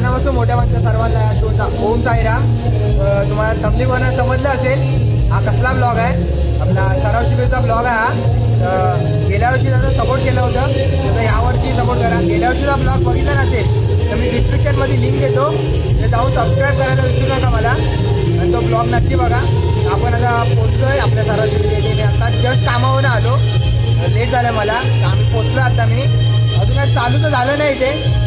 लहानापासून मोठ्या माणसं सर्वांना या शोचा ओम साईरा. तुम्हाला तमलीवरनं समजलं असेल. हा कसला ब्लॉग आहे? आपला सराव शिबिरचा ब्लॉग आहे हा. गेल्या वर्षी त्याचा सपोर्ट केलं होतं. त्याचा यावर्षी सपोर्ट करा. गेल्या वर्षीचा ब्लॉग बघितला नसेल तर मी डिस्क्रिप्शनमध्ये लिंक देतो. ते जाऊन सबस्क्राईब करायला विसरू नका मला. आणि तो ब्लॉग नक्की बघा. आपण आता पोचलोय आपल्या सराव शिबिर मी आता जस्ट कामावरून आलो. लेट झालं मला. आम्ही पोचलो आता मी. अजून काय चालू तर झालं नाही इथे.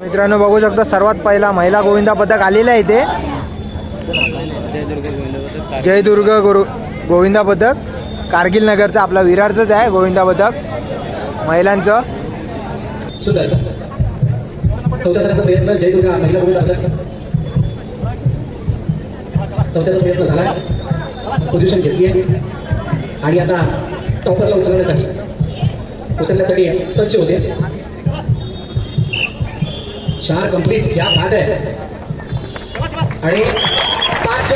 मित्रांनो बघू शकता सर्वात पहिला महिला गोविंदा पथक आलेला आहे इथे. जय दुर्ग गुरु गोविंदा पथक कारगिल नगरचं आपला विरारचंच आहे गोविंदा पथक महिलांचं. सुंदर. चौथ्या थराचा प्रयत्न जय दुर्गा महिला गोविंद पथक चौथ्याचा प्रयत्न झाला. पोझिशन घेतली आहे. आणि आता टॉपरला उचलण्यासाठी. उचलण्यासाठी सज्ज होते. चार कंप्लीट क्या बात आहे. आणि पाच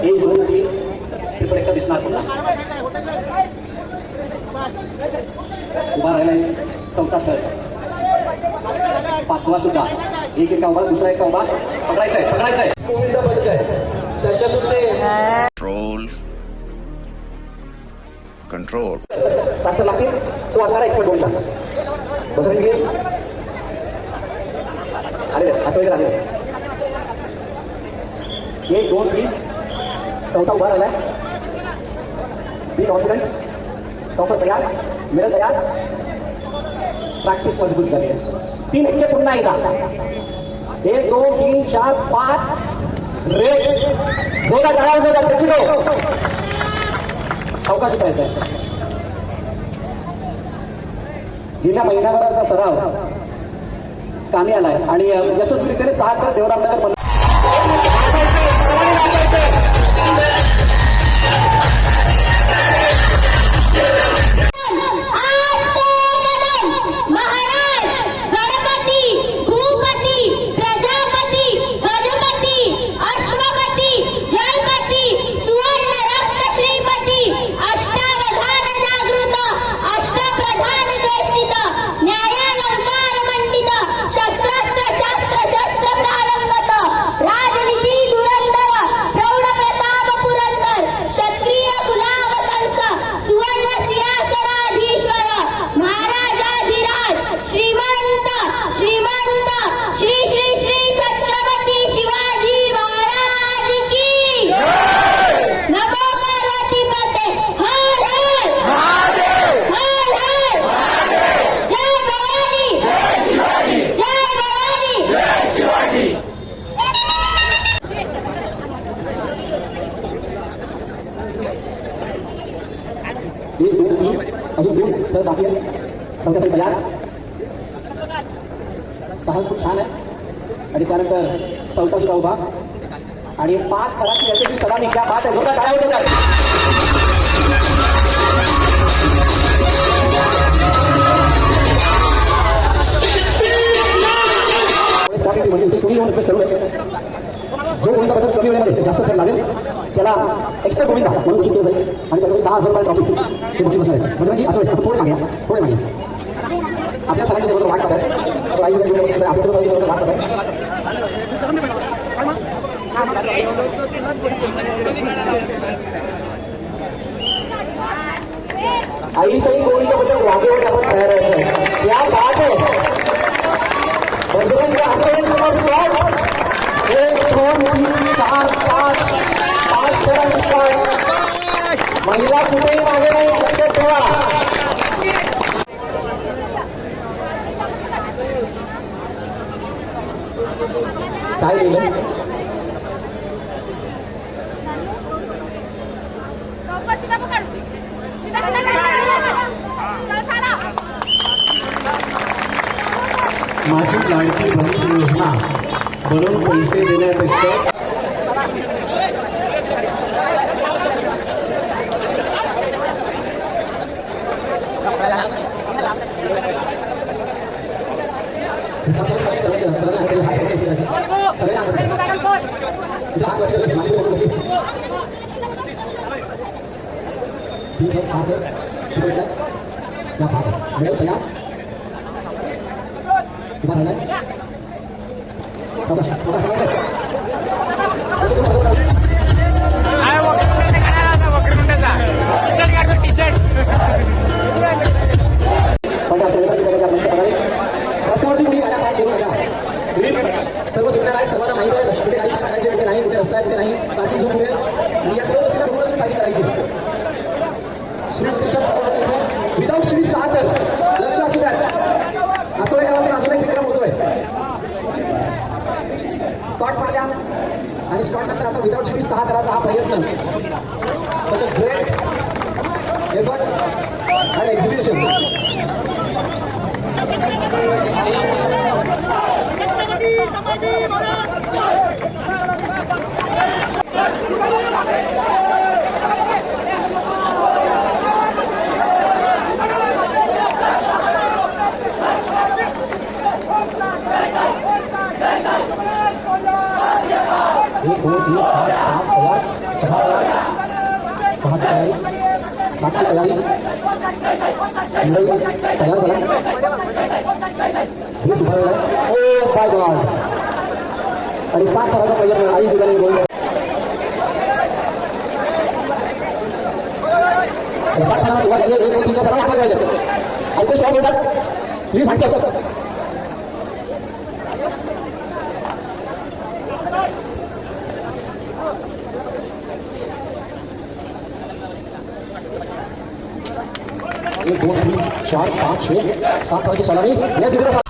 एक दोन तीन. ट्रिपल एकदा दिसणार पुन्हा उभा राहिलाय चौथा थर पाचवा सुद्धा. एक एका उभा दुसरा एका उभा पकडायचा आहे पकडायचा आहे गोविंद पदक आहे. त्याच्यातून ते control. Control. सात लागतील. तो असणार एक्सपर्ट गोविंदा बसवून घे. आले हाच वगैरे आले. एक दोन तीन. चौथा उभा राहिलाय. बी कॉन्फिडंट टॉपर तयार. मिडल तयार. प्रॅक्टिस मजबूत झाली आहे. तीन एक्के पुन्हा एकदा. एक दोन तीन चार पाच. रेड जोरा गाडा जोरा प्रचिनो सावकाश करायचा आहे. गेल्या महिन्याभराचा सराव कामी आलाय. आणि अ, यशस्वीरित्याने सात तर देवरामनगर बंद चौथ्यासाठी तयार साहस खूप छान आहे. आणि त्यानंतर चौथा सुद्धा उभा. आणि पाच सराची यशस्वी सलामी. क्या बात आहे. जोरदार काय होतं सई गोविंदाबद्दल आपण तयार आहे या बात बजरंग आठवडे समोर स्पॉट एक दोन तीन चार पाच पाच जणांनी महिला कुठेही मागे नाही लक्षात ठेवा काय लिहिलं माझी लाडकी बहीण योजना. बनवून पैसे देण्यापेक्षा तयार. उभा राहिलाय सावकाश, सावकाश, टी शर्ट त्या सगळ्यांची बघा, नष्ट करावी. रस्त्यावरती कुणी गाड्या पार्क करू नका. Please, सर्व सूचना आहेत सर्वांना माहिती आहे कुठे गाडी पार्क करायची कुठे नाही कुठे रस्ता आहे कुठे नाही पार्किंग झोन कुठे आहे. आणि या सर्व गोष्टींना बघूनच तुम्ही पाहिजे करायची श्रीप्रतिष्ठान सर्व विदाऊट श्री सहा तर लक्ष असू द्या आचोळे गावातून अजून एक विक्रम होतोय स्कॉट मारल्या आणि स्कॉट नंतर आता विदाऊट श्री सहा करायचा हा प्रयत्न such a great effort and exhibition एक दोन तीन चार पाच तयार सहा तयार सहाची तयारी तयारी तयार झाला ओ काय गॉड आणि सात करायचा प्रयत्न आई जिल्ह्याने गोल सात करायला सुरुवात झाली एक गोष्टीच्या सर्वात सर्व आणि ते स्टॉप होतात मी सांगतो एक दोन तीन चार पाच छह सात तरह की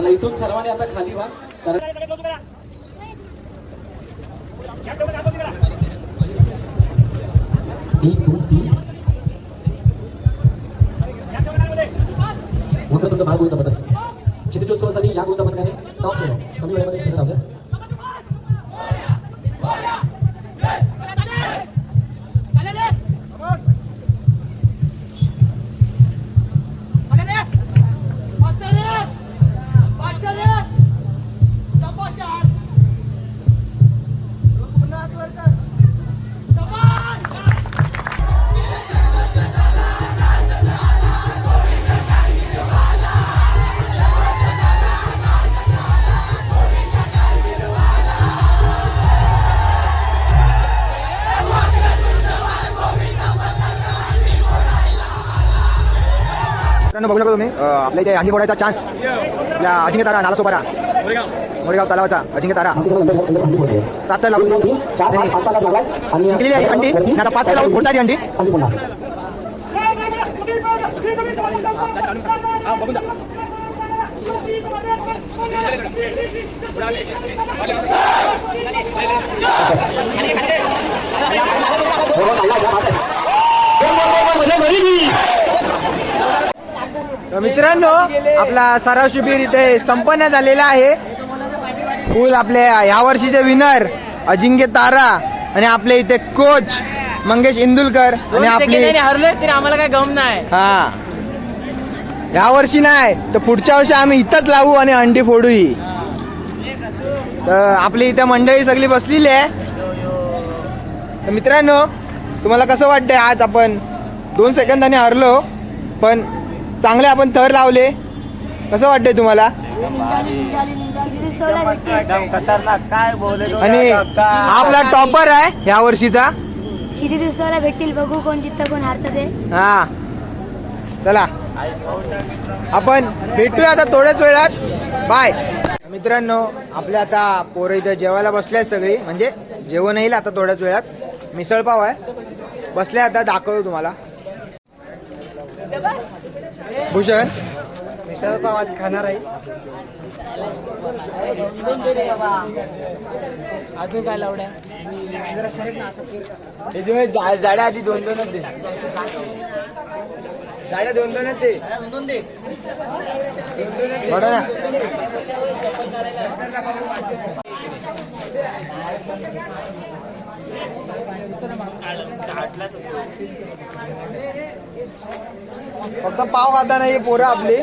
चला इथून सर्वांनी आता खाली व्हा कारण एक दोन तीन. मोठं तुमचा भाग होता पथक क्षितिजोत्सवासाठी या होता पथकाने टॉप केलं कमी वेळेमध्ये मित्रांनो बघू शकता तुम्ही आपल्या इथे अंडी फोडायचा चान्स आपल्या अजिंक्य तारा नाला सोपारा मोरेगाव तलावाचा अजिंक्य तारा. सात तर लावून जिंकलेली आहे अंडी. आणि आता पाच तर लावून फोडतात ही अंडी. हंडी फोडणार हो, हो, चाललाय, क्या बात आहे. तर मित्रांनो आपला सराव शिबिर इथे संपन्न झालेला आहे. फुल आपले या वर्षीचे विनर अजिंक्य तारा आणि आपले इथे कोच मंगेश इंदुलकर आणि आपली हरलोय तरी आम्हाला काय गम नाही हा. या वर्षी नाही तर पुढच्या वर्षी आम्ही इथंच लावू आणि अंडी फोडू ही तर आपली इथे मंडळी सगळी बसलेली आहे. तर मित्रांनो तुम्हाला कसं वाटतंय आज आपण दोन सेकंदाने हरलो पण चांगले आपण थर लावले. कसं वाटतंय तुम्हाला? आणि हा आपला टॉपर आहे ह्या वर्षीचा. शिरी दिवसाला भेटतील. बघू कोण जिथं कोण हारतं ते. हा. चला. आपण भेटूया आता थोड्याच वेळात. बाय मित्रांनो आपले आता पोरं इथं जेवायला बसले आहेत सगळी. म्हणजे जेवण येईल आता थोड्याच वेळात. मिसळपाव आहे. बसले आता दाखवतो तुम्हाला. भूषण मिसळपाव आज खाणार आहे. अजून काय लावड्या त्याच्यामुळे जा- जाड्या आधी दोन दोनच दे. जाड्या दोन दोनच दे. बरं ना. फक्त पाव खाता नाही पोरं आपली.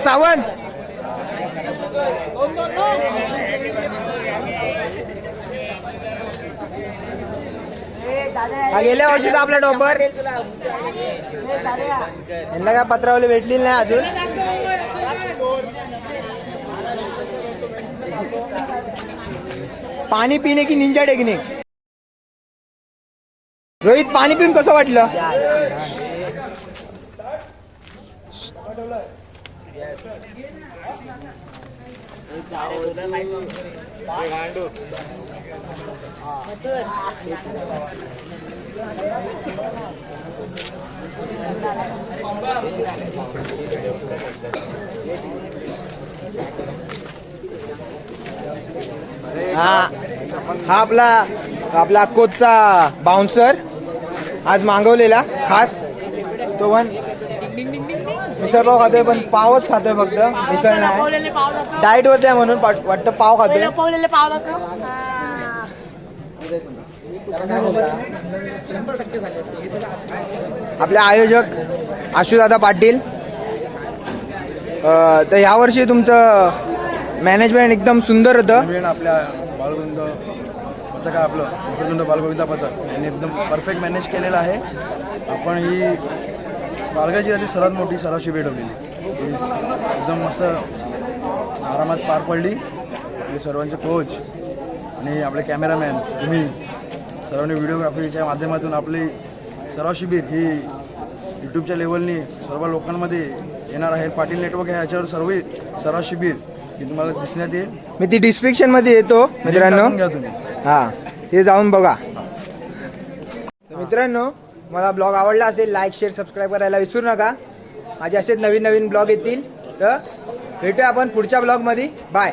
सावंत. गेल्या वर्षीचा आपला टॉपर. यांना काय पत्रावली भेटली नाही अजून? पाणी पिणे की निंजा टेक्निक रोहित पाणी पिऊन कसं वाटलं? हा. हा आपला आपला कोचचा बाउन्सर आज मागवलेला खास. तो पण मिसळपाव खातोय पण पावच खातोय फक्त. मिसळ नाही. डाएट होते म्हणून वाट- वाटतं पाव खातोय. पाव आपले आयोजक आशुदादा पाटील. अं, तर यावर्षी तुमचं मॅनेजमेंट एकदम सुंदर होतं. आपल्या बालगोविंद पथक आहे आपलं. वक्रतुंड बालगोविंदा पथक. यांनी एकदम परफेक्ट मॅनेज केलेलं आहे. आपण ही पालघर जिल्ह्यातील सर्वात मोठी सराशी भेटवलेली एकदम मस्त आरामात पार पडली. सर्वांचे कोच आणि आपले कॅमेरामॅन तुम्ही सर्वांनी व्हिडिओग्राफीच्या माध्यमातून आपली सराव शिबिर ही यूट्यूबच्या लेवलनी सर्व लोकांमध्ये येणार आहे. पाटील नेटवर्क आहे याच्यावर सर्व सराव शिबिर तुम्हाला दिसण्यात येईल. मी ती डिस्क्रिप्शनमध्ये येतो मित्रांनो टाकून घ्या तुम्ही. हा ते जाऊन बघा. तर मित्रांनो मला ब्लॉग आवडला असेल लाईक शेअर सबस्क्राईब करायला विसरू नका. माझे असेच नवीन नवीन ब्लॉग येतील. तर भेटूया आपण पुढच्या ब्लॉगमध्ये. बाय